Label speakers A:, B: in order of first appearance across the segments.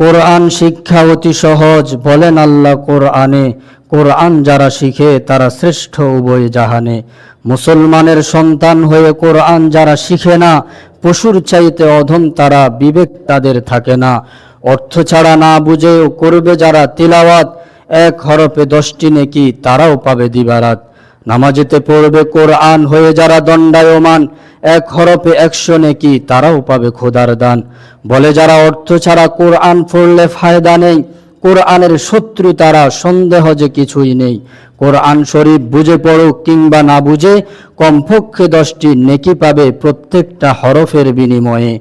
A: কোরআন শিক্ষা অতি সহজ, বলেন আল্লাহ কোরআনে। কোরআন যারা শিখে, তারা শ্রেষ্ঠ উভয় জাহানে। মুসলমানের সন্তান হয়ে কোরআন যারা শিখে না, পশুর চাইতে অধম তারা বিবেক তাদের থাকে না। অর্থ ছাড়া না বুঝেও করবে যারা তিলাওয়াত, এক হরফে দশটি নেকি তারাও পাবে দিবারাত। নামাজেতে পড়বে কোরআন হয়ে যারা দণ্ডায়মান, এক হরফে একশো নেকি তারাও পাবে খোদার দান। বলে যারা অর্থ ছাড়া কোরআন পড়লে ফায়দা নেই, কোরআনের শত্রু তারা, সন্দেহ যে কিছুই নেই। কোরআন শরীফ বুঝে পড়ুক কিংবা না বুঝে, কমপক্ষে দশটি নেকি পাবে প্রত্যেকটা হরফের বিনিময়ে।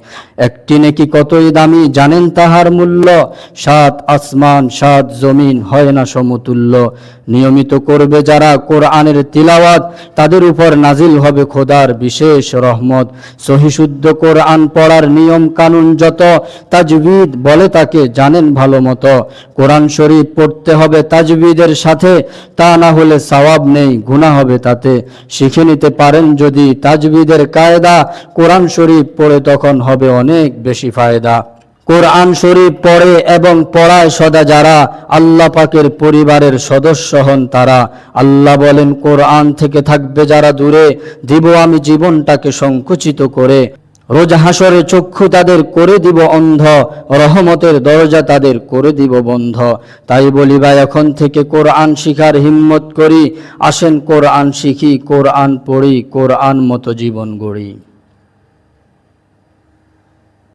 A: একটি নেকি কতই দামি জানেন তাহার মূল্য? সাত আসমান, সাত জমিন, হয় না সমতুল্য? নিয়মিত করবে যারা কোরআনের তিলাওয়াত, তাদের উপর নাজিল হবে খোদার বিশেষ রহমত। সহিশুদ্ধ কোরআন পড়ার নিয়ম কানুন যত, তাজবিদ বলে তাকে জানেন ভালো মতো। কোরআন শরীফ পড়তে হবে তাজবিদের সাথে, তা না হলে সওয়াব নেই, গুনাহ হবে তাতে। শিখে নিতে পারেন যদি তাজবিদের কায়দা, কোরআন শরীফ পড়ে তখন হবে অনেক বেশি ফায়দা। কোরআন শরীফ পড়ে এবং পড়ায় সদা যারা আল্লাহ পাকের পরিবারের সদস্য হন তারা। আল্লাহ বলেন, কোরআন থেকে থাকবে যারা দূরে, দিব আমি জীবনটাকে সংকুচিত করে। রোজ হাসরে চক্ষু তাদের করে দিব অন্ধ, রহমতের দরজা তাদের করে দিব বন্ধ। তাই বলি বা এখন থেকে কোরআন শিখার হিম্মত করি, আসেন কোরআন শিখি, কোরআন পড়ি, কোরআন মতো জীবন গড়ি।